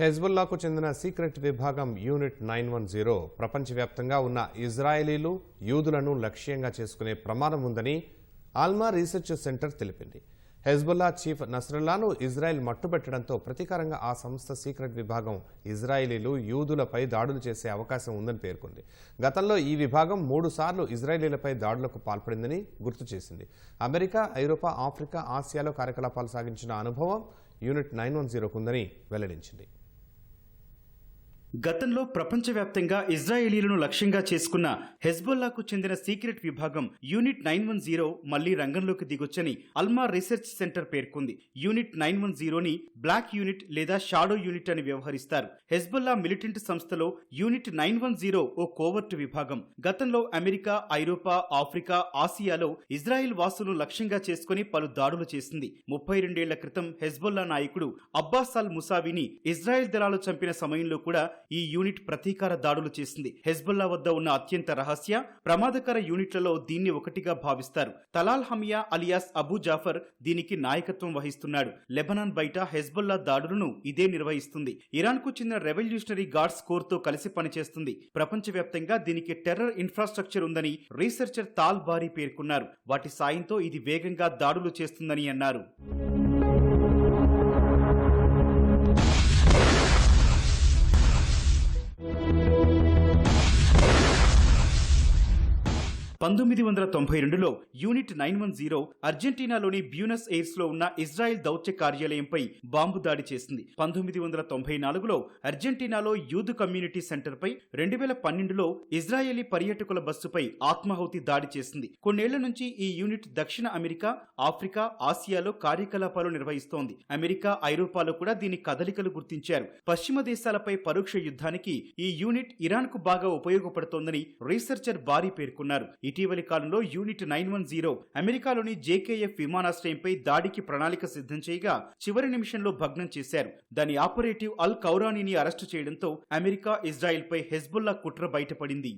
హెజ్బుల్లాకు చెందిన సీక్రెట్ విభాగం unit nine one zero ప్రపంచవ్యాప్తంగా ఉన్న ఇజ్రాయేలీలు యూదులను లక్ష్యంగా చేసుకునే ప్రమాదం ఉందని ఆల్మా రీసెర్చ్ సెంటర్ తెలిపింది. హెజ్బుల్లా చీఫ్ నస్రల్లాను ఇజ్రాయెల్ మట్టుబెట్టడంతో ప్రతీకారంగా ఆ సంస్థ సీక్రెట్ విభాగం ఇజ్రాయేలీలు యూదులపై దాడులు చేసే అవకాశం ఉందని పేర్కొంది. గతంలో ఈ విభాగం మూడు సార్లు ఇజ్రాయేలీలపై దాడులకు పాల్పడిందని గుర్తు చేసింది. అమెరికా ఐరోపా ఆఫ్రికా ఆసియాలో కార్యకలాపాలు సాగించిన అనుభవం యూనిట్ నైన్ వన్ జీరోకుందని వెల్లడించింది. గతంలో ప్రపంచవ్యాప్తంగా ఇజ్రాయేలీలను లక్ష్యంగా చేసుకున్న హెజ్బొల్లాకు చెందిన సీక్రెట్ విభాగం యూనిట్ నైన్ వన్ జీరో మళ్ళీ రంగంలోకి దిగొచ్చని అల్మా రీసెర్చ్ సెంటర్ పేర్కొంది. యూనిట్ నైన్ వన్ జీరోని బ్లాక్ యూనిట్ లేదా షాడో యూనిట్ అని వ్యవహరిస్తారు. హెజ్బొల్లా మిలిటెంట్ సంస్థలో యూనిట్ నైన్ వన్ జీరో ఓ కోవర్ట్ విభాగం. గతంలో అమెరికా ఐరోపా ఆఫ్రికా ఆసియాలో ఇజ్రాయెల్ వాసులను లక్ష్యంగా చేసుకుని పలు దాడులు చేసింది. ముప్పై రెండేళ్ళ క్రితం హెజ్బొల్లా నాయకుడు అబ్బాస్ అల్ ముసావిని ఇజ్రాయెల్ దళాలు చంపిన సమయంలో కూడా ఈ యూనిట్ ప్రతీకార దాడులు చేసింది. హెజ్బుల్లా వద్ద ఉన్న అత్యంత రహస్య ప్రమాదకర యూనిట్లలో దీన్ని ఒకటిగా భావిస్తారు. Talal Hamiya alias Abu Jafar దీనికి నాయకత్వం వహిస్తున్నాడు. లెబనాన్ బయట హెజ్బుల్లా దాడులను ఇదే నిర్వహిస్తుంది. ఇరాన్కు చెందిన రెవల్యూషనరీ గార్డ్స్ కోర్తో కలిసి పనిచేస్తుంది. ప్రపంచవ్యాప్తంగా దీనికి టెర్రర్ ఇన్ఫ్రాస్ట్రక్చర్ ఉందని రీసెర్చర్ తాల్ బారీ పేర్కొన్నారు. వాటి సాయంతో ఇది వేగంగా దాడులు చేస్తుందని అన్నారు. పంతొమ్మిది వందల తొంభై రెండులో యూనిట్ నైన్ వన్ జీరో అర్జెంటీనాలోని బ్యూనస్ ఎయిర్స్లో ఉన్న ఇజ్రాయెల్ దౌత్య కార్యాలయంపై బాంబు దాడి చేసింది. పంతొమ్మిది వందల తొంభై నాలుగులో అర్జెంటీనాలో యూత్ కమ్యూనిటీ సెంటర్ పై రెండు వేల పన్నెండులో ఇజ్రాయేలీ పర్యాటకుల బస్సుపై ఆత్మాహుతి దాడి చేసింది. కొన్నేళ్ళ నుంచి ఈ యూనిట్ దక్షిణ అమెరికా ఆఫ్రికా ఆసియాలో కార్యకలాపాలు నిర్వహిస్తోంది. అమెరికా ఐరోపాలో కూడా దీని కదలికలు గుర్తించారు. పశ్చిమ దేశాలపై పరోక్ష యుద్ధానికి ఈ యూనిట్ ఇరాన్కు బాగా ఉపయోగపడుతోందని రీసెర్చర్ బారీ పేర్కొన్నారు. ఇటీవలి కాలంలో యూనిట్ నైన్ వన్ జీరో అమెరికాలోని జేకేఎఫ్ విమానాశ్రయంపై దాడికి ప్రణాళిక సిద్ధం చేయగా చివరి నిమిషంలో భగ్నం చేశారు. దాని ఆపరేటివ్ అల్ కౌరానీని అరెస్టు చేయడంతో అమెరికా ఇజ్రాయెల్పై హెజ్బుల్లా కుట్ర బయటపడింది.